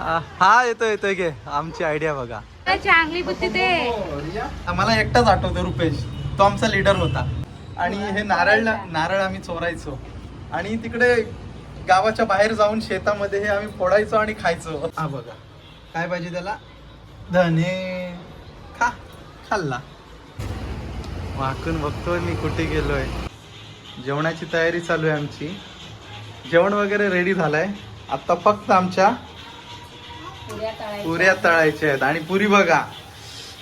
हा येतो येतोय घे. आमची आयडिया बघा. चांगली बुद्धी ते मला एकटाच आठवतो रुपेश. तो आमचा लीडर होता. आणि हे नारळ नारळ आम्ही चोरायचो. आणि तिकडे गावाच्या बाहेर जाऊन शेतामध्ये हे आम्ही फोडायचो आणि खायचो. हा बघा. काय पाहिजे त्याला? धने. खा. खाल्ला. वाकून बघतोय मी कुठे गेलोय. जेवणाची तयारी चालू आहे आमची. जेवण वगैरे रेडी झालंय. आता फक्त आमच्या पुऱ्या तळायच्या. आहेत. आणि पुरी बघा.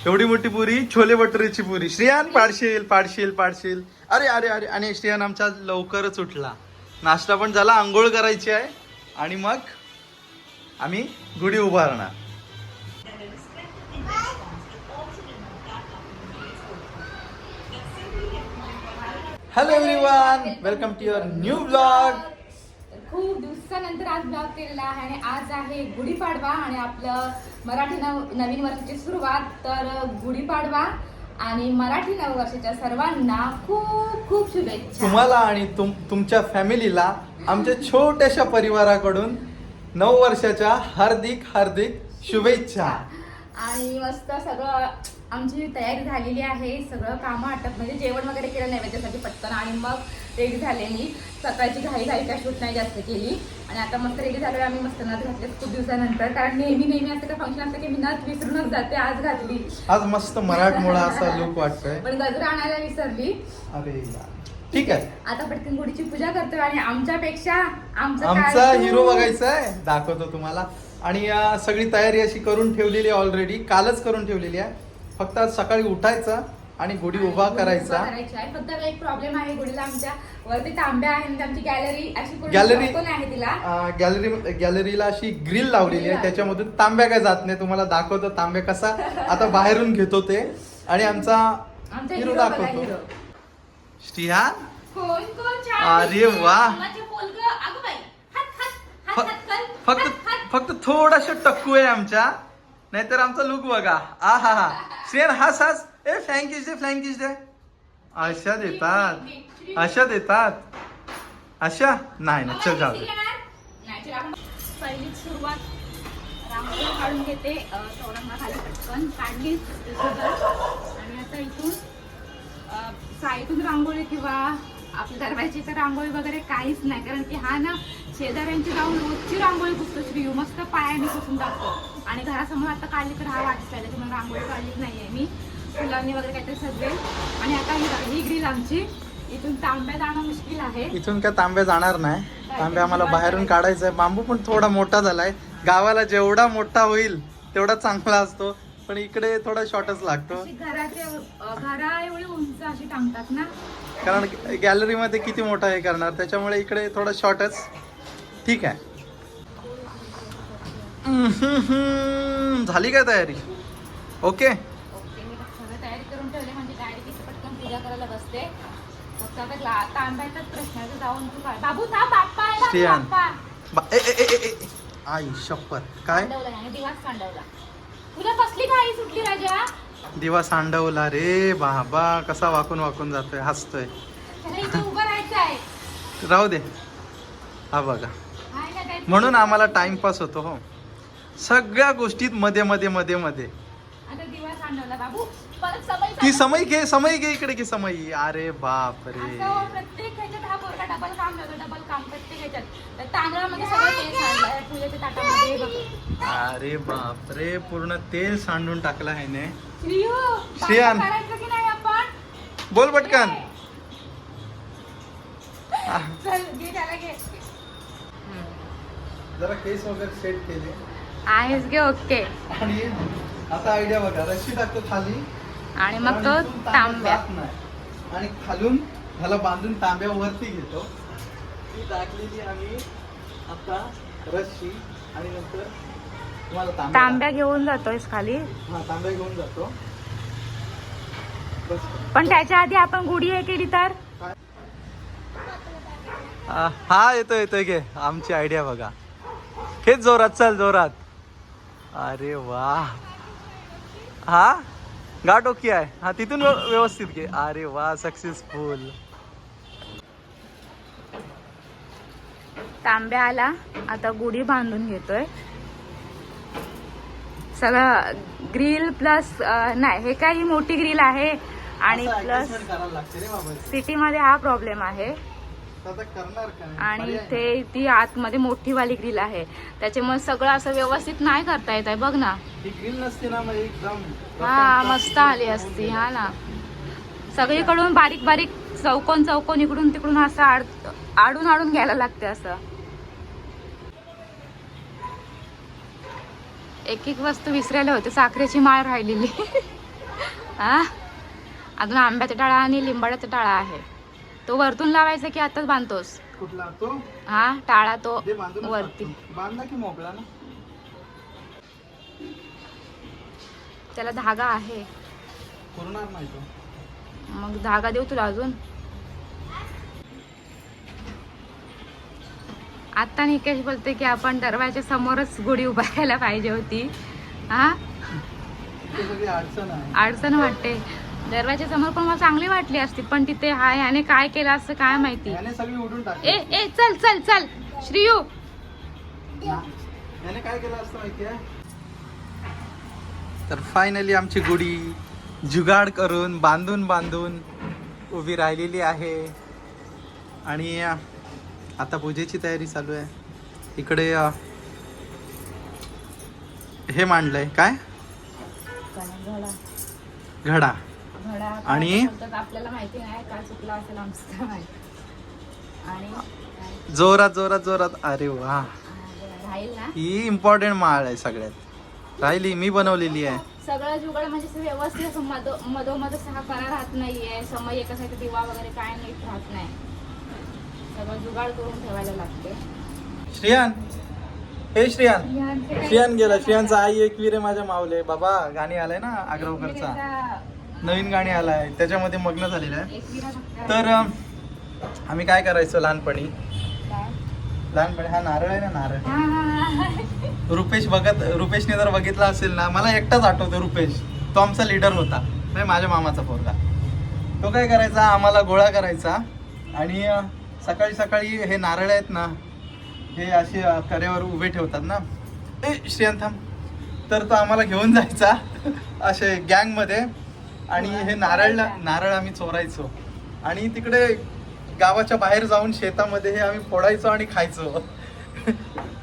एवढी मोठी पुरी छोले भटुरेची पुरी. श्रेयान पाडशील पाडशील पाडशील. अरे अरे अरे. आणि श्रेयान आमचा लवकरच उठला. नाश्ता पण झाला आंघोळ करायची आहे. आणि मग आम्ही गुढी उभारणार. Hello everyone welcome to your new blog खूप दिवसानंतर आज ब्लॉग केलेला आहे आणि आज आहे गुढीपाडवा आणि आपलं मराठी नव नवीन वर्षाची सुरुवात तर गुढीपाडवा आणि मराठी नववर्षाच्या सर्वांना खूप खूप शुभेच्छा. तुम्हाला आणि तुम तुमच्या फॅमिलीला आमच्या छोट्याशा परिवाराकडून नऊ वर्षाच्या हार्दिक हार्दिक शुभेच्छा. आणि मस्त सगळं आमची तयारी झालेली आहे सगळं कामं आटप म्हणजे जेवण वगैरे केलं नैवेद्यासाठी पटकन आणि मग रेडी झाले मी. सकाळची घाई घाई काय शूट नाही जास्त केली. आणि आता मस्त रेडी झालो आम्ही मस्त नथ घातले खूप दिवसानंतर. कारण नेहमी नेहमी असं काय फंक्शन असतं की मी नथ विसरूनच जाते आज घातली. आज मस्त मराठमोळा असा लुक वाटतोय. पण गजरा आणायला विसरली. अरे. ठीक आहे. आता पटकन गुढीची पूजा करतोय आणि आमच्यापेक्षा आमचं हिरो बघायचा आहे. दाखवतो तुम्हाला. आणि सगळी तयारी अशी करून ठेवलेली आहे ऑलरेडी कालच करून ठेवलेली आहे. फक्त आज सकाळी उठायचं. आणि गुढी उभा करायचा. करायची आहे. फक्त एक प्रॉब्लेम आहे. गुढीला आमच्या वरती तांब्या आहे म्हणजे आमची गॅलरी अशी कोणी गॅलरी आहे तिला? गॅलरी गॅलरीला अशी ग्रिल लावलेली आहे. त्याच्यामधून तांब्या काय जात नाही. तुम्हाला दाखवतो तांब्या कसा. आता बाहेरून घेतो ते. आणि आमचा हिरो दाखवतो. छान अरे. वा. फक्त. फक्त थोडासा टक्कू आहे आमच्या. नाहीतर आमचा लुक बघा. आ हा हा श्रेयन हस हस. ए फ्लँकिश दे फ्लँकिश दे अशा देतात. अशा देतात. अशा नाही नाही चल जाऊ दे. नाही, चल आपण पहिली सुरुवात रांगोळी काढून घेते. चौरंगा खाली पटकन काढली. आणि आता इथून साईडून रांगोळी किंवा आपल्या दरवाजाची तर रांगोळी वगैरे काहीच नाही. कारण की हा ना शेजाऱ्यांची जाऊन रोजची रांगोळी पुसतो. श्रीयू मस्त पायाने पुसून टाकतो. आणि घरासमोर आता काढली तर हा वाटत आहे. त्याच्यामुळे रांगोळी काढलीच नाहीये मी. फुलांनी वगैरे काहीतरी सजवेल आणि आता ही ही ग्रिल आमची. इथून तांब्या जाणं मुश्किल आहे. इथून काय तांब्या जाणार नाही. तांब्या आम्हाला बाहेरून काढायचा आहे बांबू पण थोडा मोठा झालाय. गावाला जेवढा मोठा होईल तेवढा चांगला असतो. पण इकडे थोडा शॉर्टच लागतो. अशी घराचे अ, घरा एवढी उंच अशी टांगतात ना. कारण गॅलरीमध्ये किती मोठा हे करणार? त्याच्यामुळे इकडे थोडा शॉर्टच ठीक आहे. झाली काय तयारी? ओके ओके मी सगळं तयारी करून ठेवले म्हणजे डायरेक्ट इथे पटकन पूजा करायला बसते. फक्त आता ग्ला तांब्याचाच प्रश्न आहे तर जाऊन तू काय? बाबू थांब बाप्पा आहे बाबू, श्रेयान. बाप्पा. बा- ए, ए, ए, ए, ए. आई शपथ. काय? सांडवला आणि दिवास सांडवला तुला कसली घाई सुटली राजा? दिवा सांडवला रे बाबा कसा वाकून वाकून जातोय हसतोय. त्याला इथे उभं राहायचं आहे. राहू दे. हा बघा. आहे ना काय म्हणून आम्हाला टाइमपास होतो हो. सगळ्या गोष्टीत मध्ये मध्ये मध्ये मध्ये. बाबू. परत समय ती समय घे समय घे इकडे घे समय. अरे बाप रे असं प्रत्येक ह्याच्यात हा पोरगा डबल काम करतो डबल काम प्रत्येक ह्याच्यात. तर तांदळामध्ये सगळं तेल सांडलंय पूजेच्या ताटामध्ये बघ. अरे बाप रे पूर्ण तेल सांडून टाकलं आहे ने श्रीयू श्रेयान. की नाही आपण? बोल पटकन. चल घे त्याला घे. जरा केस वगैरे सेट केले. आहेस गे ओके. आणि आता आयडिया बघा रशी टाकतो खाली. आणि मग तो तांब्या नाही. आणि खालून ह्याला बांधून तांब्या वरती घेतो. ती टाकलेली आम्ही आता रशी आणि नंतर तुम्हाला तांब्या तांब्या घेऊन जातोयस खाली. हा तांब्या घेऊन जातो. बस. पण त्याच्या आधी आपण गुढी हे केली तर? हा येतो येतोय घे. आमची आयडिया बघा. हेच जोरात चल जोरात. अरे वा. हा? गाठ ओके आहे. हा तिथून व्यव- व्यवस्थित घे. अरे वा सक्सेसफुल तांब्या आला. आता गुढी बांधून घेतोय. सगळं ग्रिल प्लस नाही हे काही मोठी ग्रिल आहे. आणि प्लस adjustment करायला लागते रे बाबा. सिटीमध्ये हा प्रॉब्लेम आहे. आणि नाही. ते आतमध्ये मोठी वाली ग्रिल आहे. त्याच्यामुळे सगळं असं व्यवस्थित नाही करता येत आहे. बघ ना. ही ग्रिल नसते ना एकदम हा मस्त आली असती. हा ना. सगळीकडून बारीक बारीक चौकोन चौकोन इकडून तिकडून असं आड आडून आडून घ्यायला लागते असं. एक एक वस्तू विसरायला होते. साखरेची माळ राहिलेली. हा? अजून आंब्याचा टाळा आणि लिंबाड्याचा टाळा आहे. तो वरतून लावायचा की आताच बांधतोस? कुठला तो हा टाळा तो वरती. बांधला की मोकळा ना? त्याला धागा आहे. मग धागा देऊ तुला अजून? आता निकेश बोलते की आपण दरवाजा समोरच गुढी उभारायला पाहिजे होती. हा? अडचण वाटते. दरवाजा समोर पण मला चांगली वाटली असती पण तिथे हाय याने काय केलं असं काय माहिती? ए ए चल चल चल श्रीयू. काय केलं असतं माहितीये तर फायनली आमची गुढी जुगाड करून बांधून बांधून उभी राहिलेली आहे. आणि आता पूजेची तयारी चालू आहे. इकडे हे मांडलंय. काय? घडा. आणि? आपल्याला माहिती नाही काय चुकलं असेल आमचं काय माहिती. आणि जोरात जोरात जोरात. अरे वा. ही इम्पॉर्टंट माळ आहे सगळ्यात. राहिली मी बनवलेली आहे. सगळं जुगाड म्हणजे व्यवस्थित असं मधो मधोमध सहा करा राहत नाहीये. समय एका साईड दिवा वगैरे काय नीट राहत नाही. सगळं जुगाड करून ठेवायला लागते. श्रियान. हे श्रियान. श्रियान गेला. श्रियांचा आई एक विरे माझ्या मावले बाबा गाणी आलाय ना आग्रवकरचा नवीन गाणी आलाय त्याच्यामध्ये मग्न झालेलं आहे. तर आम्ही काय करायचो लहानपणी? लहानपणी हा नारळ आहे ना नारळ? रुपेश बघत रुपेशने जर बघितला असेल ना मला एकटाच आठवतो रुपेश. तो आमचा लीडर होता नाही माझ्या मामाचा पोरगा. तो काय करायचा आम्हाला गोळा करायचा आणि सकाळी सकाळी हे नारळ आहेत ना हे असे कऱ्यावर उभे ठेवतात ना. ए श्रीयंथम तर तो आम्हाला घेऊन जायचा असे गँगमध्ये. आणि हे नारळ नारळ आम्ही चोरायचो. आणि तिकडे गावाच्या बाहेर जाऊन शेतामध्ये हे आम्ही फोडायचो आणि खायचो.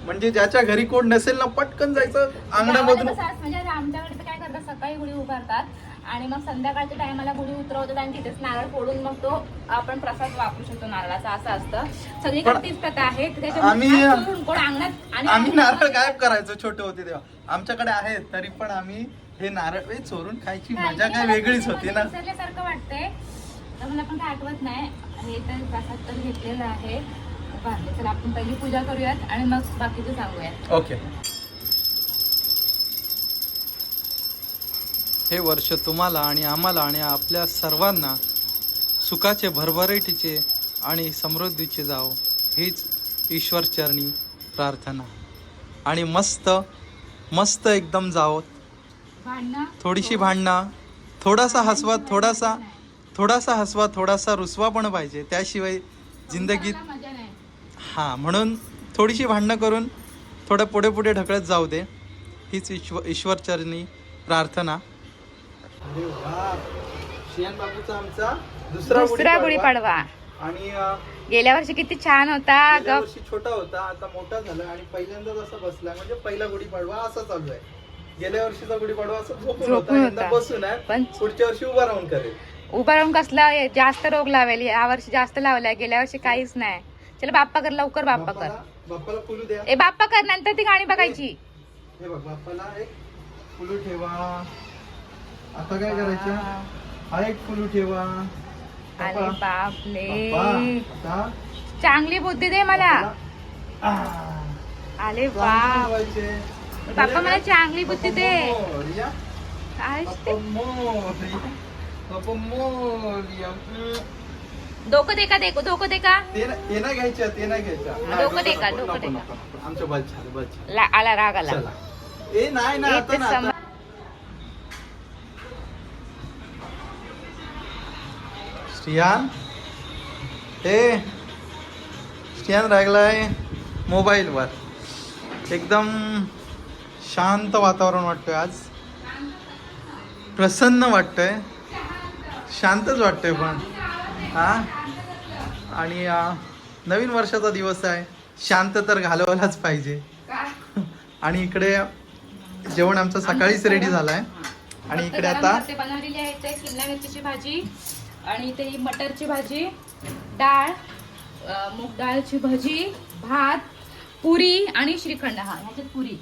म्हणजे ज्याच्या घरी कोण नसेल ना पटकन जायचं अंगणामधून. म्हणजे आमच्याकडे काय करतात सकाळी गुढी उभारतात आणि मग संध्याकाळच्या टायमाला गुढी उतरवतात आणि तिथेच नारळ फोडून मग तो आपण प्रसाद वापरू शकतो नारळाचा असं असतं. सगळीकडे तीच प्रथा आहे. आम्ही- अंगणात आणि आम्ही नारळ गायब करायचो छोटे होते तेव्हा. आमच्याकडे आहेत तरी पण आम्ही हे नारळ ए, चोरून खायची मजा काय वेगळीच होती ना? विसरल्यासारखं वाटतंय. तर मला पण काय आठवत नाही. हे तर प्रसाद तर घेतलेला आहे. तर आपण पहिली पूजा करूयात आणि मग बाकीचं सांगूयात. ओके. हे वर्ष तुम्हाला आणि आम्हाला आणि आपल्या सर्वांना सुखाचे भरभराटीचे आणि समृद्धीचे जावो. हीच ईश्वरचरणी प्रार्थना. आणि मस्त मस्त एकदम जावो. थोडीशी भांडणं. थोडासा हसवा थोडासा थोडासा हसवा थोडासा रुसवा पण पाहिजे. त्याशिवाय जिंदगीत कोणाला मजा नाही. हां म्हणून थोडीशी भांडणं करून थोडं पुढे पुढे ढकलत जाऊ दे. हीच ईश्वर ईश्वरचरणी प्रार्थना. आमचा दुसरा गुढीपाडवा आणि गेल्या वर्षी किती छान होता गेल्या ग वर्षी छोटा होता आता मोठा झाला आणि पहिल्यांदाच असा बसला. म्हणजे पहिला गुढीपाडवा असा चालू आहे. गेल्या वर्षीचा गुढीपाडवा असा झोपून झोपून होता. यंदा होता. बसून आहे पण पुढच्या वर्षी उभा राहून करेल. उभा राहून कसला जास्त रोग लावेल? या वर्षी जास्त लावलाय गेल्या वर्षी काहीच नाही. चल बाप्पा कर लवकर बाप्पा कर. बाप्पाला बाप्पाला फुलू द्या. ए बाप्पा कर नंतर ती गाणी बघायची. हे बघ बाप्पाला एक फुलू ठेवा. आता काय करायचं? हा. एक फुलू ठेवा. अरे बाप्पा, बापले आता चांगली बुद्धी दे मला. बाप्पाला, आ, अरे चांगले बाप. ठेवायचे. बाप्पा मला चांगली बुद्धी दे. डोकं दे का दे डोकं दे का ते ना- घ्यायच्या ते नाही घ्यायच्या डोकं दे का, डोकं दे का? आमच्या बल छान बल छान ला- आला राग आला चला ए नाही ना आता ना आता. श्रियान ए श्रियान मोबाईलवर एकदम शांत वातावरण वाटतंय आज. प्रसन्न वाटतंय. शांतच वाटतंय पण. हा? आणि नवीन वर्षाचा दिवस आहे. शांत तर घालवायलाच पाहिजे? आणि इकडे जेवण आमचं सकाळीच रेडी झालंय. आणि फक्त इकडे आता बनवलेली आहे ते शिमला मिरचीची भाजी आणि ही मटरची भाजी डाळ मूग डाळची भजी भात पुरी आणि श्रीखंड. हा ह्याच्यात पुरी.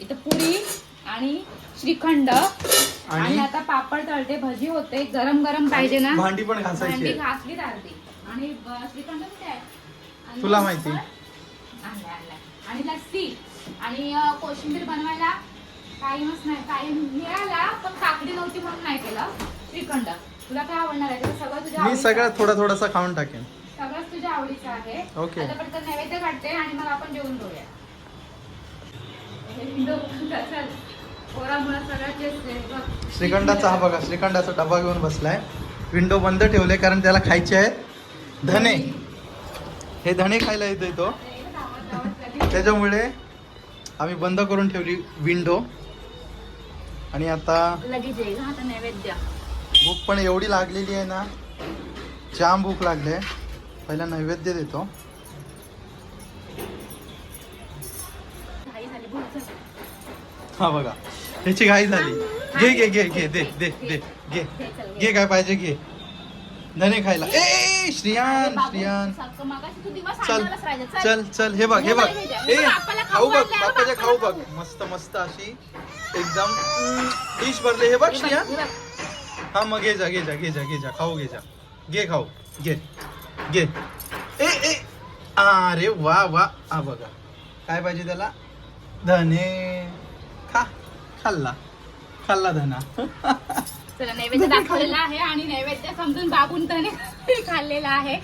इथं पुरी आणि श्रीखंड. आणि? आता पापड तळते भजी होते गरम गरम पाहिजे ना. भांडी पण घासायची भांडी. घासली चालते आणि ब- श्रीखंड कुठे आहे? आणि तुला माहिती. आणलाय, आणलाय. आणि लस्सी. आणि अं, कोशिंबीर बनवायला टाइमच नाही. टाइम मिळाला पण काकडी नव्हती म्हणून नाही केलं. श्रीखंड. तुला काय आवडणार आहे? ते सगळं तुझ्या मी आवडीचं सगळं. थोडा थोडासा खाऊन टाकेन. सगळंच तुझ्या आवडीचं आहे. ओके. आता पटकन नैवेद्य काढते आणि मग आपण जेवून घेऊया हे विंडो चल पोरामुळं सगळं तेच ते बघ. श्रीखंडाचा हा बघा श्रीखंडाचा डबा घेऊन बसलाय. विंडो बंद ठेवले कारण त्याला खायचे आहेत. धने. हे धणे खायला येतोय तो. त्याच्यामुळे आम्ही बंद करून ठेवली विंडो. आणि आता भूक पण एवढी लागलेली आहे ना जाम भूक लागली पहिला नैवेद्य देतो. हा बघा. ह्याची घाई झाली. घे घे घे घे दे दे दे घे. घे काय पाहिजे घे. धने खायला. ए, श्रियान श्रियान. चल. चल. चल हे बघ हे बघ हे ए खाऊ बघ बाप्पाच्या खाऊ बघ. मस्त मस्त अशी एकदम डिश भरले. हे बघ श्रियान. हे. हा मग घे जा घे जा घे जा घे जा. खाऊ घे जा. घे खाऊ. घे. घे. ए ए. अरे वा वा. हा बघा. काय पाहिजे त्याला? धने. खा खाल्ला. खाल्ला धना. चला नैवेद्य दाखवलेला आहे आणि नैवेद्य समजून बाबून त्याने खाल्लेला आहे.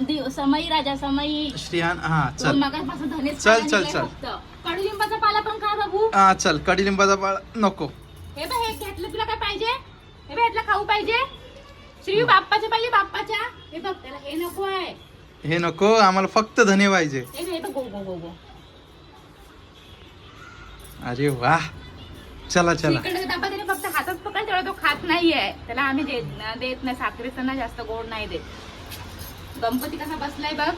दिव- समई राजा समई. श्रियान हा चल. मगाचपासून धनेच चल, चल, चल. कडुलिंबाचा पाला पण खा बाबू. हा चल कडीलिंबाचा पाळ नको. हे बघ हे घेतलं तुला काय पाहिजे? हे बघ ह्यातलं खाऊ पाहिजे. श्री बाप्पाचे पाहिजे बाप्पाच्या. हे बघ त्याला हे नको आहे. हे नको आम्हाला फक्त धने पाहिजे. हे बघ, हे बघ गो गो गो गो. अरे वा. चला चला. त्याने फक्त हातात पकड तेवढा तो खात नाहीये. त्याला आम्ही देत देत नाही साखरेचं ना जास्त गोड नाही देत. गणपती कसा बसलाय बघ.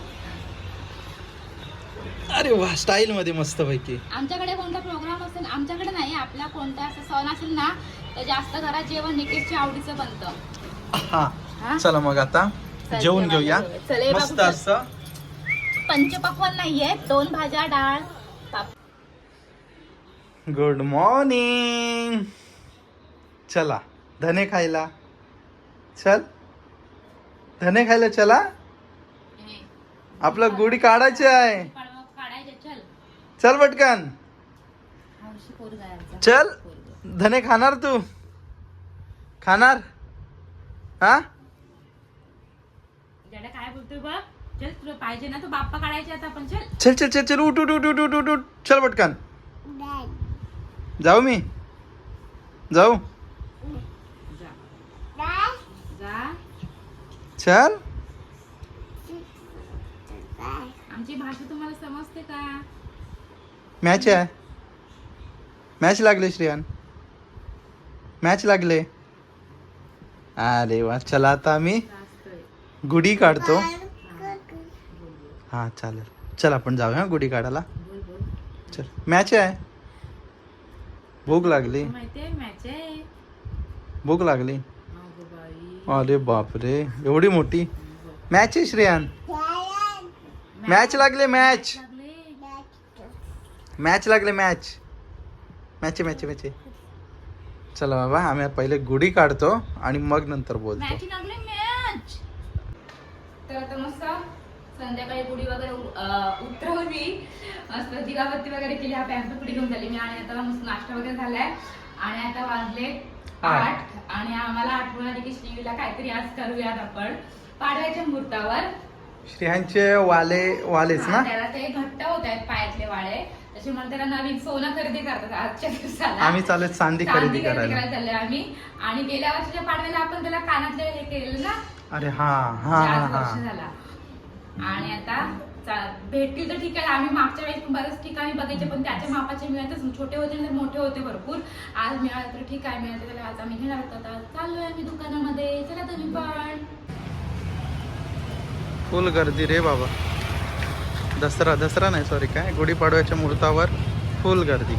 अरे वा स्टाईल मध्ये मस्त पैकी आमच्याकडे कोणता प्रोग्राम असेल? आमच्याकडे नाही आपला कोणता असं सण असेल ना तर जास्त घरात जेवण निकेशच्या आवडीचं बनतं? चला मग आता जेवायला घेऊया. मस्त. असं. पंचपक्वान नाहीये दोन भाज्या डाळ. गुड मॉर्निंग चला धने खायला. चल. धने खायला चला. आपलं गुढी काढायची आहे. चल चल पटकन. चल. धने खाणार तू. खाणार? हा? काय बोलतोय बघ. चल तुला पाहिजे ना तो बाप्पा काढायचे आता आपण. चल. चल चल चल उठ उठ उठ उठ उठ उठ चल पटकन. जाऊ मी. जाऊ. चल. आमची भाषा तुम्हाला समजते का? मॅच आहे. मॅच लागले श्रियान. मॅच लागले. अरे वा चला आता आम्ही जास्त गुढी काढतो. हा. चालेल. चल आपण जाऊया गुढी काढायला. चल. मॅच आहे. भूक लागली? माहितीये मॅच आहे भूक लागली? अगं बाई. अरे बापरे एवढी मोठी? मॅच आहे श्रेयान. मॅच लागले मॅच लागले मॅच लागले मॅच मॅच मॅच मॅच चला बाबा आम्ही पहिले गुढी काढतो आणि मग नंतर बोलतो. मॅच लागले मॅच तर आता मस्त संध्याकाळी गुढी वगैरे उतरवली. मस्त दिवाबत्ती वगैरे केली. हा पॅन्ट पुढे घेऊन झाली मी. आणि आता मस्त नाश्ता वगैरे झालाय. आणि आता वाजले आठ. आणि आम्हाला आठवण आली की श्रीला काहीतरी आज करूयात आपण. पाडव्याच्या मुहूर्तावर. श्रेयांचे वाले वालेच ना? त्याला ते घट्ट होत आहेत पायातले वाळे. त्याच्यामुळे त्याला नवीन सोनं खरेदी करतात आजच्या दिवसाला. आम्ही चालत चांदी खरेदी करायला. चाललोय आम्ही. आणि गेल्या वर्षीच्या पाडव्याला आपण त्याला कानातले हे केलेलं ना? अरे हा हा हा. झाला. आणि आता भेटतील तर ठीक आहे. आम्ही मागच्या वेळेस बऱ्याच ठिकाणी बघायचे पण त्याच्या मापाचे मिळतच छोटे होते तर मोठे होते भरपूर. आज मिळाले तर ठीक आहे मिळाले तर आज आम्ही घेणार होतो. आता चाललोय आम्ही दुकानामध्ये. चला तुम्ही पण. फुल गर्दी रे बाबा. दसरा दसरा नाही सॉरी काय? गुढीपाडव्याच्या मुहूर्तावर फुल गर्दी.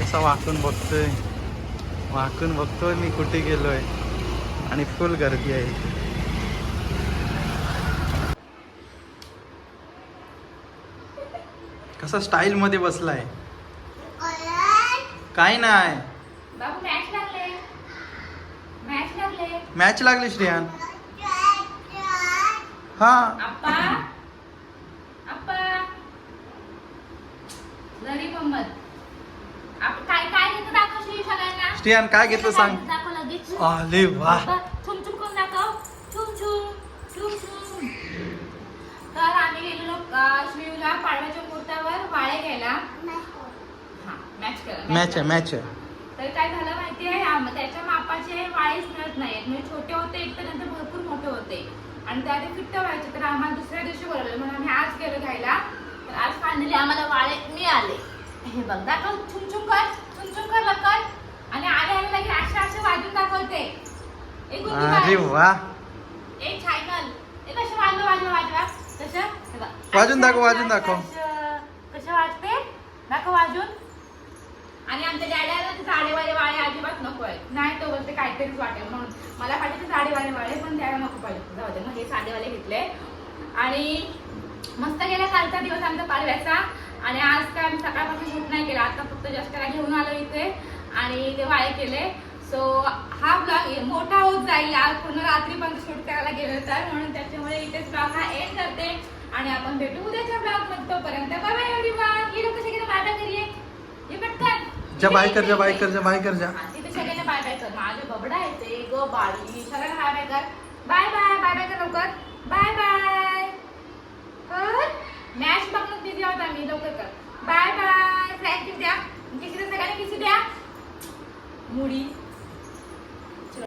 कसा वाकून बघतोय. वाकून बघतोय मी कुठे गेलोय. आणि फुल गर्दी आहे. कसा स्टाईल मध्ये बसलाय? काय नाही बाबू मॅच लागले. मॅच लागले. मॅच लागली श्रेयान. हा. श्रेयान काय घेतलं सांग. अरे वा. तर आम्ही गेलेलो अं, श्रीला पाडव्याच्या वाळे घ्यायला? हा मॅच केला मॅच आहे मॅच आहे. तर काय झालं माहितीये आम- त्याच्या मापाचे वाळेच मिळत नाहीत. म्हणजे छोटे होते एक तर नंतर भरपूर मोठे होते. आणि त्या ते फिट्ट व्हायचे तर आम्हाला दुसऱ्या दिवशी बोलवलं. म्हणून आम्ही आज गेलो घ्यायला. तर आज फायनली आम्हाला वाळे मिळाले. हे बघ दाखव छुम छुम कर छुम छुम कर. लवकर आणि आले आले लगे असे असे वाजून दाखवते. एक अरे. वा. एक सायकल एक कसं वाजलं वाजलं वाजवा. बघ. वाजून दाखव, असं, वाजून असं, दाखव. असं. वाजते? दाखव वाजून. आणि आमच्या डॅडीला ते साडेवाले वाळे अजिबात नको आहे नाही तो बोलते काहीतरीच वाटेल म्हणून. मला पाहिजे साडेवाले वाळे पण द्यायला नको पाहिजे. जाऊ दे मग हे साधेवाले घेतले. आणि मस्त गेला कालचा दिवस आमचा पाडव्याचा. आणि आज काय आम्ही सकाळपासून शूट नाही केला. आता फक्त जस्टला घेऊन आलो इथे. आणि ते वाळे केले. सो हा ब्लॉग मोठा होत जाईल. आज पूर्ण रात्री पण शूट करायला गेलो तर म्हणून त्याच्यामुळे इथेच ब्लॉग हा एंड करते. आणि आपण भेटू उद्याच्या ब्लॉगमध्ये तोपर्यंत. बाय बाय एवढी ही लोक सगळे बाय बाय करूये. ये पटकन. जा बाय कर जा बाय कर जा बाय कर जा. हा, तिथे सगळ्यांना बाय बाय कर. माझे बबडा येते ग बाळी. सगळ्यांना बाय बाय कर. बाय बाय बाय बाय कर लवकर. बाय बाय कर. मॅच बघणं बिझी आहोत आम्ही. लवकर कर. बाय बाय फ्रँक द्या. किसी सगळ्यांना किसी द्या. मुडी.